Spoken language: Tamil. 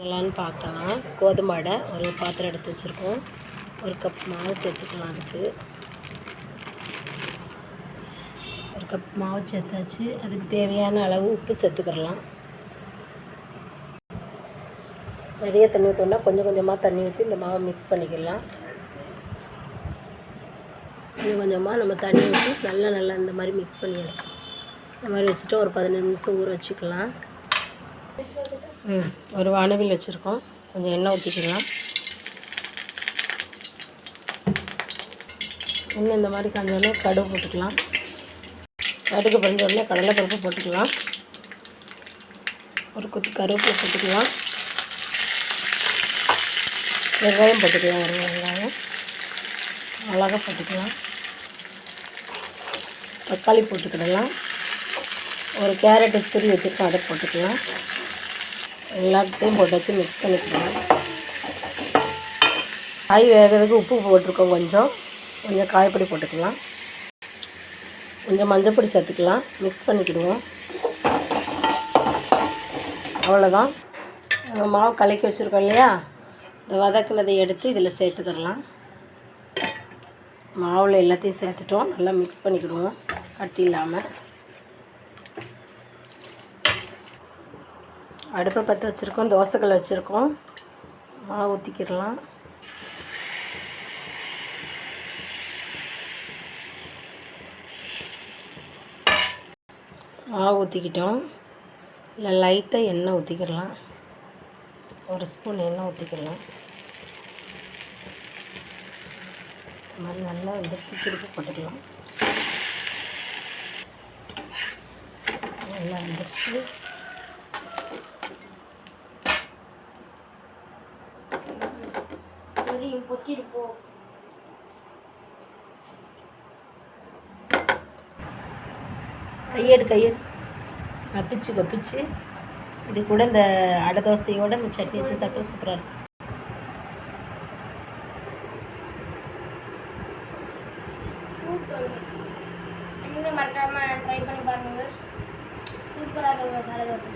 நல்லான்னு பார்க்கலாம். கோதுமை அடை ஒரு பாத்திரம் எடுத்து வச்சுருக்கோம். ஒரு கப் மாவு சேர்த்துக்கலாம் அதுக்கு. ஒரு கப் மாவு சேர்த்தாச்சு. அதுக்கு தேவையான அளவு உப்பு சேர்த்துக்கிடலாம். நிறைய தண்ணி ஊற்றோம்னா கொஞ்சம் கொஞ்சமாக தண்ணி ஊற்றி இந்த மாவை மிக்ஸ் பண்ணிக்கலாம். கொஞ்சம் கொஞ்சமாக நம்ம தண்ணி ஊற்றி நல்லா நல்லா இந்த மாதிரி மிக்ஸ் பண்ணியாச்சு. இந்த மாதிரி வச்சுட்டு ஒரு பதினஞ்சு நிமிஷம் ஊற வச்சுக்கலாம். ம் ஒரு வானவில் வச்சுருக்கோம். கொஞ்சம் எண்ணெய் ஊற்றிக்கலாம் எண்ணெய் இந்த மாதிரி காஞ்சோடனே கடுகு போட்டுக்கலாம். கடுகு பொரிஞ்ச உடனே கடலைப்பருப்பு போட்டுக்கலாம். ஒரு குத்து கருவேப்பிலை போட்டுக்கலாம். வெங்காயம் போட்டுக்கலாம் ஒரு வெங்காயம். அழகாக போட்டுக்கலாம். தக்காளி போட்டுக்கிடலாம். ஒரு கேரட்டு துரி வச்சுருக்கோம் அதை போட்டுக்கலாம். எல்லாத்தையும் போட்டு வச்சு மிக்ஸ் பண்ணிக்கலாம் காய் வேகிறதுக்கு உப்பு போட்டிருக்கோம் கொஞ்சம். கொஞ்சம் காயப்பொடி போட்டுக்கலாம். கொஞ்சம் மஞ்சள் பொடி சேர்த்துக்கலாம். மிக்ஸ் பண்ணிக்கிடுவோம். அவ்வளோதான் மாவு கலக்கி வச்சுருக்கோம் இல்லையா? இந்த வதக்குனதை எடுத்து இதில் சேர்த்துக்கிடலாம். மாவில் எல்லாத்தையும் சேர்த்துட்டோம். நல்லா மிக்ஸ் பண்ணிக்கிடுவோம். கட்டி இல்லாமல் அடுப்பை பற்ற வச்சுருக்கோம் தோசைகள் வச்சுருக்கோம். மாவு ஊற்றிக்கிடலாம் மாவு ஊற்றிக்கிட்டோம் இல்லை லைட்டாக எண்ணெய் ஊற்றிக்கிடலாம் ஒரு ஸ்பூன் எண்ணெய் ஊற்றிக்கிடலாம் இந்த மாதிரி நல்லா வந்துருச்சு திருப்பி போட்டுக்கலாம். நல்லா வந்துருச்சு தெரியும் பொத்திட்டு போ கையெடு கையெடு. கப்பிச்சு கப்பிச்சு இது கூட இந்த அடை தோசையோட இந்த சட்னி வச்சு சாப்பிட்டா சூப்பராக இருக்கும். சூப்பர். நீங்களும் மறக்காம ட்ரை பண்ணி பாருங்க. சூப்பராக இருக்கும் சாலை தோசை.